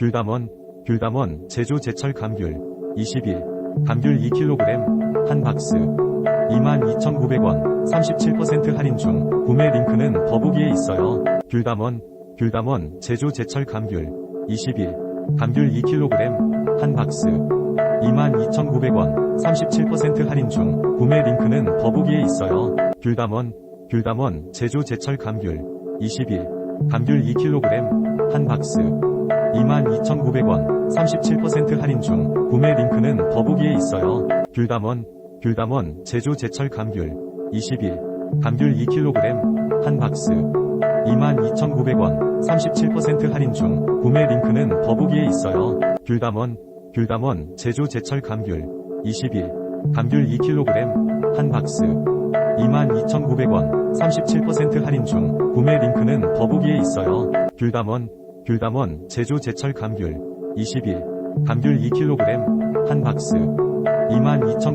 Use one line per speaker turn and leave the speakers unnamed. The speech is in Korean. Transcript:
귤담원, 귤담원 제조 제철 감귤 20일 감귤 2kg 한 박스 22,900원 37% 할인 중 구매 링크는 더보기에 있어요. 귤담원, 귤담원 제조 제철 감귤 20일 감귤 2kg 한 박스 22,900원 37% 할인 중 구매 링크는 더보기에 있어요. 귤담원, 귤담원 제조 제철 감귤 20일 감귤 2kg 한 박스 22,900원 37% 할인 중 구매 링크는 더보기에 있어요. 귤담원, 귤담원 제조 제철 감귤 20일 감귤 2kg 한 박스 22,900원 37% 할인 중 구매 링크는 더보기에 있어요. 귤담원, 귤담원 제조 제철 감귤 20일 감귤 2kg 한 박스 22,900원 37% 할인 중 구매 링크는 더보기에 있어요. 귤담원, 귤담원 제조 제철 감귤 20일 감귤 2kg 한 박스. 22,900원